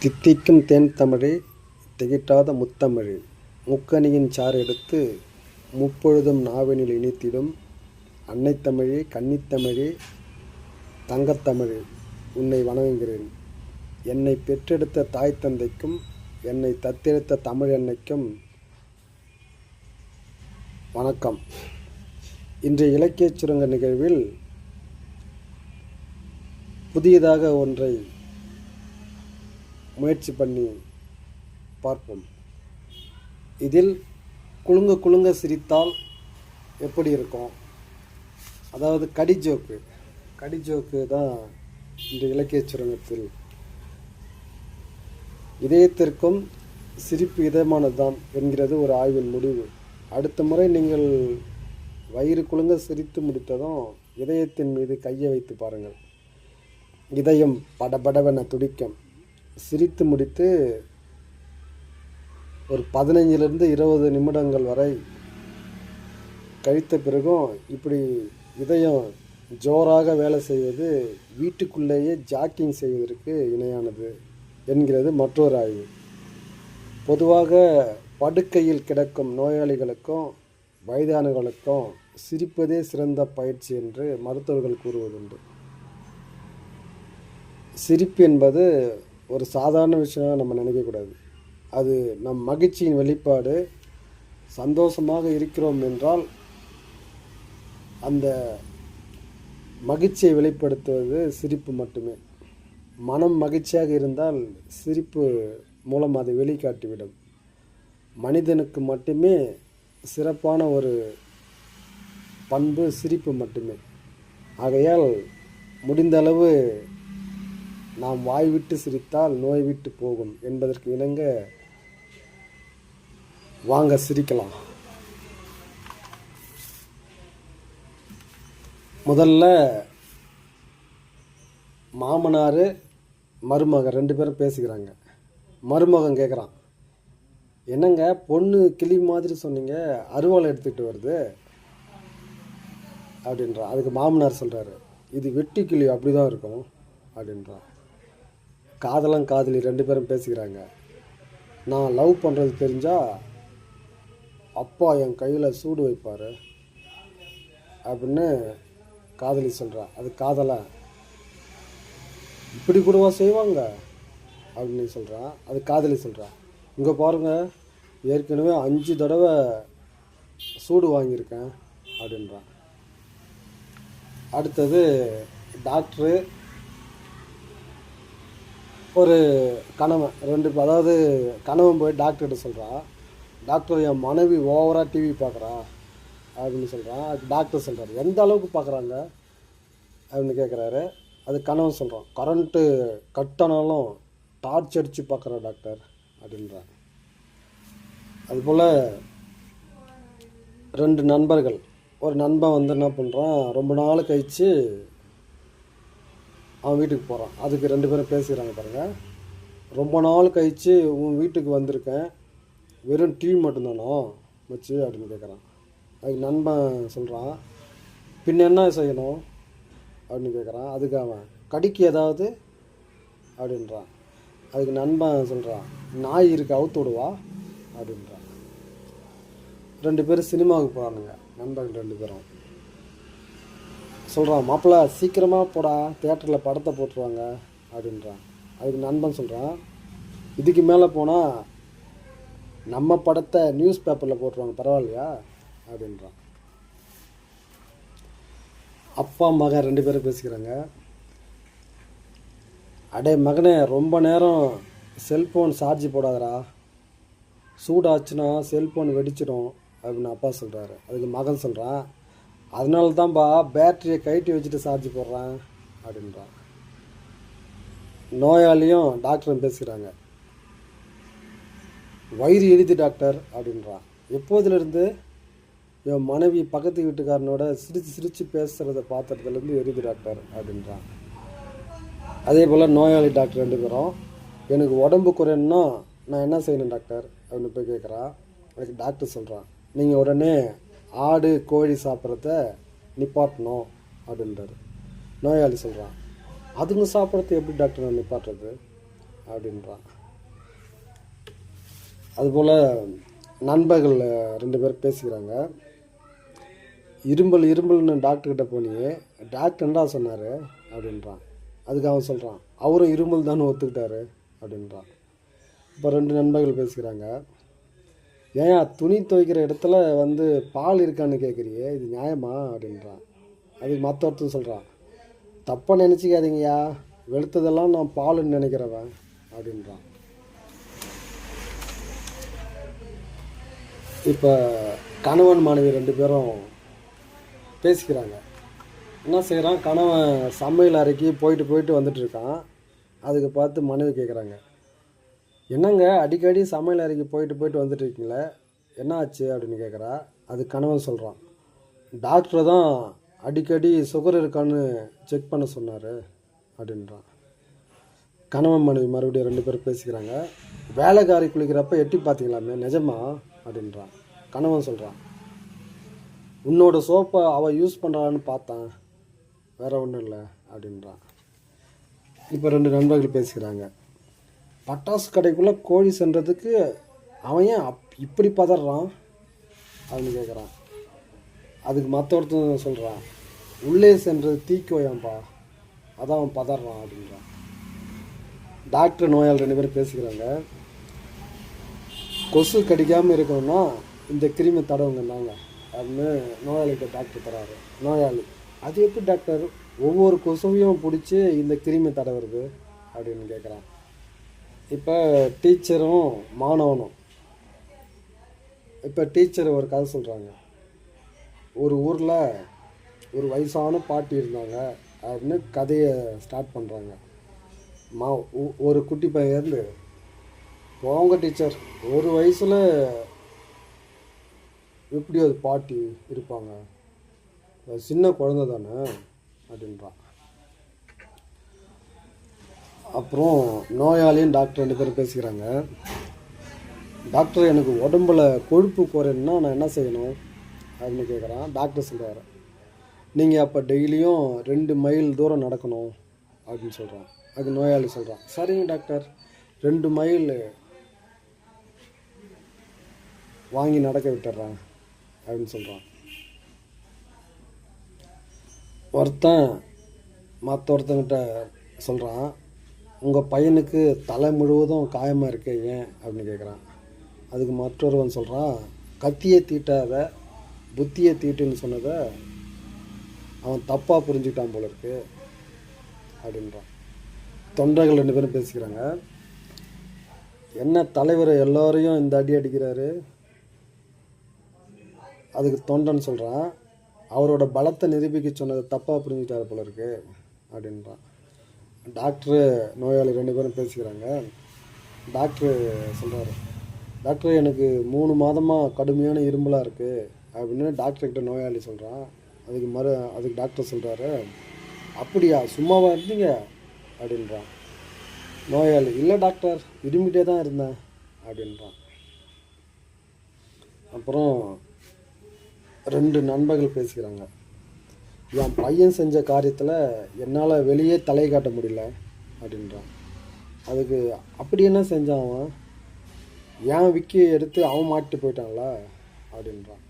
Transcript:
தித்திக்கும் தேன் தமிழே திகட்டாத முத்தமிழே. முக்கனியின் சாறு எடுத்து முப்பொழுதும் நாவினில் இணைத்திடும் அன்னைத் தமிழே கன்னித்தமிழே தங்கத்தமிழே உன்னை வணங்குகிறேன். என்னை பெற்றெடுத்த தாய் தந்தைக்கும் என்னை தத்தெடுத்த தமிழ் அன்னைக்கும் வணக்கம். இன்றைய இலக்கியச் சுரங்க நிகழ்வில் புதியதாக ஒன்றை முயற்சி பண்ணி பார்ப்போம். இதில் குலுங்க குலுங்க சிரித்தால் எப்படி இருக்கும்? அதாவது கடி ஜோக்கு. கடி ஜோக்கு தான் இந்த இலக்கிய சுரங்கத்தில் இதயத்திற்கும் சிரிப்பு இதமானதுதான் என்கிறது ஒரு ஆய்வின் முடிவு. அடுத்த முறை நீங்கள் வயிறு குலுங்க சிரித்து முடித்ததும் இதயத்தின் மீது கையை வைத்து பாருங்கள். இதயம் படபடவென துடிக்கும். சிரித்து முடித்து ஒரு பதினைஞ்சிலிருந்து இருபது நிமிடங்கள் வரை கழித்த பிறகும் இப்படி இதயம் ஜோராக வேலை செய்வது வீட்டுக்குள்ளேயே ஜாக்கிங் செய்வதற்கு இணையானது என்கிறது மற்றொரு ஆய்வு. பொதுவாக படுக்கையில் கிடக்கும் நோயாளிகளுக்கும் வயதானவர்களுக்கும் சிரிப்பதே சிறந்த பயிற்சி என்று மருத்துவர்கள் கூறுவதுண்டு. சிரிப்பு என்பது ஒரு சாதாரண விஷயம் நம்ம நினைக்கக்கூடாது அது நம் மகிழ்ச்சியின் வெளிப்பாடு. சந்தோஷமாக இருக்கிறோம் என்றால் அந்த மகிழ்ச்சியை வெளிப்படுத்துவது சிரிப்பு மட்டுமே. மனம் மகிழ்ச்சியாக இருந்தால் சிரிப்பு மூலம் அதை வெளிக்காட்டிவிடும். மனிதனுக்கு மட்டுமே சிறப்பான ஒரு பண்பு சிரிப்பு மட்டுமே. ஆகையால் முடிந்தளவு நாம் வாய் விட்டு சிரித்தால் நோய் விட்டு போகும் என்பதற்கு இணங்க வாங்க சிரிக்கலாம். முதல்ல மாமனார் மருமகன் ரெண்டு பேரும் பேசிக்கிறாங்க. மருமகன் கேட்குறான் என்னங்க பொண்ணு கிளி மாதிரி சொன்னீங்க அருவாளை எடுத்துக்கிட்டு வருது அப்படின்றான் அதுக்கு மாமனார் சொல்கிறாரு இது வெட்டி கிளி அப்படி தான் இருக்கும் அப்படின்றான் காதலம் காதலி ரெண்டு பேரும் பேசிக்கிறாங்க. நான் லவ் பண்ணுறது தெரிஞ்சால் அப்பா என் கையில் சூடு வைப்பார். அப்படின்னு காதலி சொல்கிறான் அது காதலா? இப்படி கூடவா செய்வாங்க? அப்படின்னு சொல்கிறான் அது காதலி சொல்கிறான் இங்கே பாருங்கள் ஏற்கனவே அஞ்சு தடவை சூடு வாங்கியிருக்கேன் அப்படின்றான் அடுத்தது டாக்டரு ஒரு கணவன் ரெண்டு பேர், அதாவது கணவன் போய் டாக்டர்கிட்ட சொல்கிறான் டாக்டர் என் மனைவி ஓவராக டிவி பார்க்குறா அப்படின்னு சொல்கிறான் அது டாக்டர் சொல்கிறார் எந்த அளவுக்கு பார்க்குறாங்க அப்படின்னு கேட்குறாரு அது கணவன் சொல்கிறான் கரண்ட்டு கட் ஆனாலும் டார்ச் அடித்து பார்க்குறேன் டாக்டர் அப்படின்றான் அதுபோல் ரெண்டு நண்பர்கள். ஒரு நண்பன் வந்து என்ன பண்ணுறான் ரொம்ப நாள் கழித்து அவன் வீட்டுக்கு போகிறான் அதுக்கு ரெண்டு பேரும் பேசிக்கிறாங்க பாருங்கள் ரொம்ப நாள் கழித்து உன் வீட்டுக்கு வந்திருக்கேன். வெறும் டிவி மட்டும்தானோ வச்சு அப்படின்னு கேட்குறான் அதுக்கு நண்பன் சொல்கிறான் பின்ன என்ன செய்யணும்? அப்படின்னு கேட்குறான் அதுக்கு அவன் கடிக்கு ஏதாவது? அப்படின்றான். அதுக்கு நண்பன் சொல்கிறான் நாய் இருக்கு அவுத்து விடுவா? அப்படின்றான். ரெண்டு பேரும் சினிமாவுக்கு போகிறானுங்க நண்பர்கள் ரெண்டு பேரும். சொல்கிறான் மாப்பிள்ள சீக்கிரமாக போடா தேட்டரில் படத்தை போட்டுருவாங்க அப்படின்றான். அதுக்கு நண்பன் சொல்கிறான் இதுக்கு மேலே போனால் நம்ம படத்தை நியூஸ் பேப்பரில் போட்டுருவாங்க பரவாயில்லையா? அப்படின்றான். அப்பா மகன் ரெண்டு பேரும் பேசிக்கிறாங்க. அடே மகனே ரொம்ப நேரம் செல்ஃபோன் சார்ஜ் போடாதடா. சூடாச்சுன்னா செல்ஃபோன் வெடிச்சிடும் அப்படின்னு அப்பா சொல்கிறாரு அதுக்கு மகன் சொல்கிறான் அதனால தான்ப்பா பேட்டரியை கழட்டி வச்சுட்டு சார்ஜ் போடுறேன் அப்படின்றான். நோயாளியும் டாக்டரும் பேசுகிறாங்க வயிறு எழுதி டாக்டர் அப்படின்றான். எப்போதுலேருந்து? என் மனைவி பக்கத்து வீட்டுக்காரனோட சிரித்து சிரித்து பேசுகிறத பார்த்ததுலேருந்து எரிது டாக்டர் அப்படின்றான். அதே போல் நோயாளி டாக்டர் ரெண்டு பேரும் எனக்கு உடம்பு குறையணும்னா நான் என்ன செய்யணும் டாக்டர் அப்படின்னு போய் கேட்குறான் அதுக்கு டாக்டர் சொல்கிறான் நீங்கள் உடனே ஆடு கோழி சாப்பிட்றத நிப்பாட்டணும் அப்படின்றாரு. நோயாளி சொல்கிறான் அதுங்க சாப்பிட்றது எப்படி டாக்டர் நான் நிப்பாட்டுறது? அப்படின்றான். அதுபோல் நண்பர்கள் ரெண்டு பேர் பேசிக்கிறாங்க. இரும்பல் இரும்பல்னு டாக்டர்கிட்ட போனியே டாக்டர் சொன்னார்? அப்படின்றான். அதுக்கு அவன் சொல்கிறான் அவரும் இருமல் தானே ஒத்துக்கிட்டாரு? அப்படின்றான். இப்போ ரெண்டு நண்பர்கள் பேசிக்கிறாங்க ஏன் துணி துவைக்கிற இடத்துல வந்து பால் இருக்கான்னு கேட்குறியே இது நியாயமா? அப்படின்றான். அதுக்கு மற்ற ஒருத்தன் சொல்கிறான் தப்பாக நினச்சிக்காதீங்கய்யா வெளுத்ததெல்லாம் நான் பாலுன்னு நினைக்கிறவன் அப்படின்றான். இப்போ கணவன் மனைவி ரெண்டு பேரும் பேசிக்கிறாங்க. என்ன செய்கிறான் கணவன் சமையல் அறைக்கு போயிட்டு போயிட்டு வந்துட்டு இருக்கான். அதுக்கு பார்த்து மனைவி கேட்குறாங்க என்னங்க அடிக்கடி சமையல் அறைக்கு போயிட்டு போயிட்டு வந்துட்டு இருக்கீங்களே என்ன ஆச்சு அப்படின்னு கேட்குறா அது கணவன் சொல்கிறான் டாக்டரை தான் அடிக்கடி சுகர் இருக்கான்னு செக் பண்ண சொன்னார் அப்படின்றான். கணவன் மனைவி மறுபடியும் ரெண்டு பேரும் பேசிக்கிறாங்க. வேலைக்காரி குளிக்கிறப்ப எட்டி பார்த்தீங்களாமே நிஜமா? அப்படின்றான். கணவன் சொல்கிறான் உன்னோட சோப்பை அவள் யூஸ் பண்ணுறான்னு பார்த்தான். வேற ஒன்றும் இல்லை அப்படின்றான். இப்போ ரெண்டு நண்பர்கள் பேசிக்கிறாங்க. பட்டாசு கடைக்குள்ளே கோழி சென்றதுக்கு அவன் ஏன் அப் இப்படி பதறான்? அப்படின்னு கேட்குறான் அதுக்கு மற்ற ஒருத்தன் சொல்கிறான் உள்ளே சென்றது தீக்கோயாம்பா அதான் அவன் பதறான் அப்படின்றான். டாக்டர் நோயாளி ரெண்டு பேரும் பேசிக்கிறாங்க. கொசு கடிக்காமல் இருக்கணும்னா இந்த கிருமி தடவுங்க நாங்க அப்படின்னு நோயாளிக்கு டாக்டர் தராரு நோயாளி அது எப்படி டாக்டர்? ஒவ்வொரு கொசுவையும் பிடிச்சி இந்த கிருமி தடவுறது அப்படின்னு கேட்குறான் இப்போ டீச்சரும் மாணவனும். இப்போ டீச்சர் ஒரு கதை சொல்கிறாங்க ஒரு ஊரில் ஒரு வயசான பாட்டி இருந்தாங்க அப்படின்னு கதையை ஸ்டார்ட் பண்ணுறாங்க மா ஒரு குட்டி பையன் போங்க டீச்சர் ஒரு வயசில் எப்படி அது பாட்டி இருப்பாங்க. அது சின்ன குழந்த தானே அப்படின்றான் அப்புறம் நோயாளியும் டாக்டர் ரெண்டு பேரும் பேசிக்கிறாங்க. டாக்டர் எனக்கு உடம்புல கொழுப்பு குறையணும்னா நான் என்ன செய்யணும்? அப்படின்னு கேட்குறான் டாக்டர் சொல்கிறார் நீங்கள் அப்போ டெய்லியும் ரெண்டு மைல் தூரம் நடக்கணும் அப்படின்னு சொல்கிறான் அது நோயாளி சொல்கிறான் சரிங்க டாக்டர். ரெண்டு மைல் வாங்கி நடக்க விட்டுறான் அப்படின்னு சொல்கிறான் ஒருத்தன் மற்ற ஒருத்தங்கிட்ட சொல்கிறான் உங்கள் பையனுக்கு தலை முழுவதும் காயமாக இருக்கே ஏன்? அப்படின்னு கேட்குறான் அதுக்கு மற்றொருவன் சொல்கிறான் கத்தியை தீட்டாத புத்தியை தீட்டுன்னு சொன்னதை அவன் தப்பாக புரிஞ்சுக்கிட்டான் போல இருக்கு அப்படின்றான். தொண்டர்கள் ரெண்டு பேரும் பேசிக்கிறாங்க. என்ன தலைவர் எல்லோரையும் இந்த அடி அடிக்கிறாரு? அதுக்கு தொண்டன் சொல்கிறான் அவரோட பலத்தை நிரூபிக்க சொன்னதை தப்பாக புரிஞ்சுக்கிட்டாரு போல இருக்கு அப்படின்றான். டாக்டரு நோயாளி ரெண்டு பேரும் பேசிக்கிறாங்க. டாக்டரு சொல்கிறாரு டாக்டர் எனக்கு மூணு மாதமாக கடுமையான இரும்பலாக இருக்குது அப்படின்னு டாக்டர்கிட்ட நோயாளி சொல்கிறான் அதுக்கு மறு அதுக்கு டாக்டர் சொல்கிறாரு அப்படியா சும்மாவாக இருந்தீங்க? அப்படின்றான். நோயாளி இல்லை டாக்டர் இருமிட்டே தான் இருந்தேன். அப்படின்றான். அப்புறம் ரெண்டு நண்பர்கள் பேசிக்கிறாங்க. என் பையன் செஞ்ச காரியத்தில் என்னால் வெளியே தலை காட்ட முடியல அப்படின்றான். அதுக்கு அப்படி என்ன செஞ்சான் அவன்? ஏன் விக்கி எடுத்து அவன் மாட்டி போயிட்டான்ல? அப்படின்றான்.